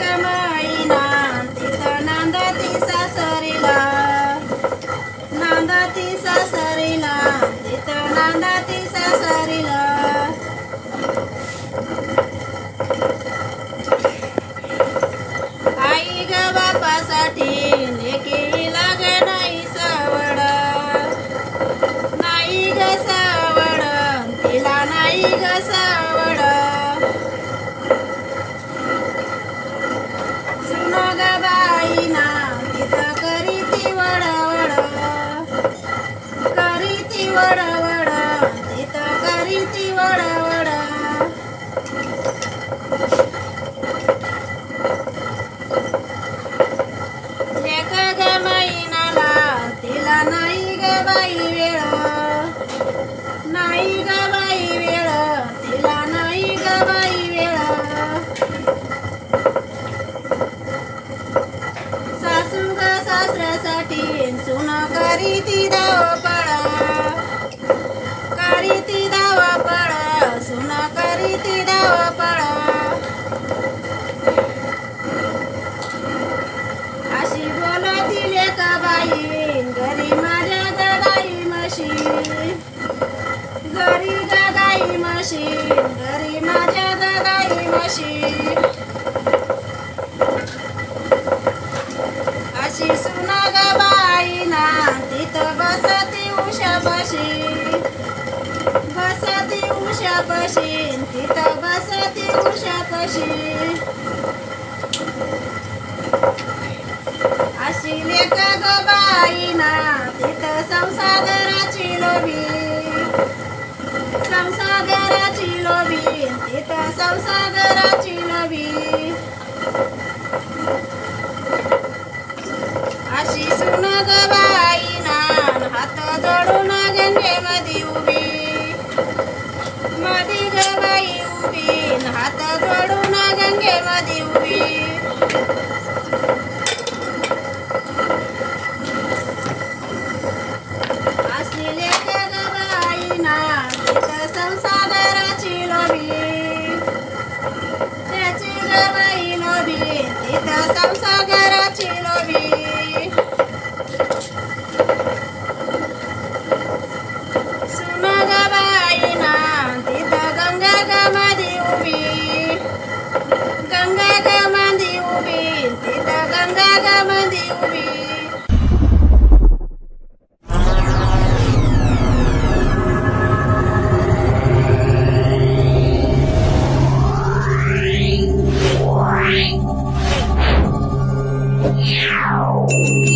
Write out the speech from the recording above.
गमाईना तिचा नांदा ती सासरीला. नांदा ती सासरीला तिचा नांदा ती सासरीला. आई तिथं करी ती वडवड लेक ग मैनाला तिला नाही ग बाई वेळ. नाही ग बाई वेळ तिला नाही ग बाई वेळ. सासू ग सासऱ्यासाठी सुन करी ती म्हशी घरी माझ्या ग म्हशी अशी सुना ग बाईना तिथं बसती उशापाशी बसती उशापाशी तिथं बसती उशापाशी अशी लेक ग बाईना तिथं संसागराची लोभी. संसागराची लोभी तिथं संसागराची लोभी Meow.